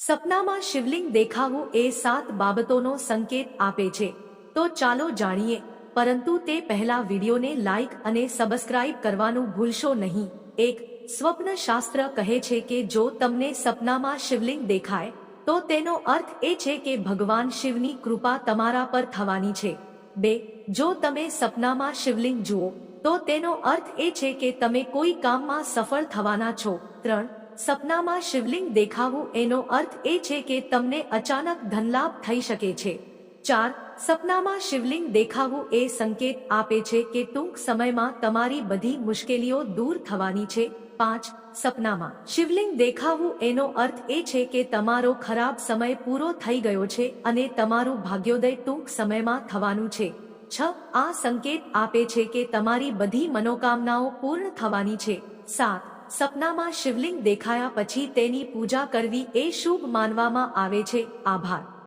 સપનામાં શિવલિંગ દેખાવું એ સાત બાબતોનો સંકેત આપે છે. તો ચાલો જાણીએ, પરંતુ તે પહેલા વિડીયોને લાઈક અને સબસ્ક્રાઇબ કરવાનું ભૂલશો નહીં. એક સ્વપ્ન શાસ્ત્ર કહે છે કે જો તમને સપનામાં શિવલિંગ દેખાય, તો તેનો અર્થ એ છે કે ભગવાન શિવની કૃપા તમારા પર થવાની છે. બે, જો તમે સપનામાં શિવલિંગ જુઓ, તો તેનો અર્થ એ છે કે તમે કોઈ કામમાં સફળ થવાના છો. ત્રણ સપનામાં શિવલિંગ દેખાવું એનો અર્થ એ છે કે તમને અચાનક ધનલાભ થઈ શકે છે. ચાર, સપનામાં શિવલિંગ દેખાવું એ સંકેત આપે છે કે ટૂંક સમયમાં તમારી બધી મુશ્કેલીઓ દૂર થવાની છે. પાંચ, સપનામાં શિવલિંગ દેખાવું એનો અર્થ એ છે કે તમારો ખરાબ સમય પૂરો થઈ ગયો છે અને તમારું ભાગ્યોદય ટૂંક સમયમાં થવાનું છે. છ, આ સંકેત આપે છે કે તમારી બધી મનોકામનાઓ પૂર્ણ થવાની છે. સાત સપનામાં શિવલિંગ દેખાયા પછી તેની પૂજા કરવી એ શુભ માનવામાં આવે છે. આભાર.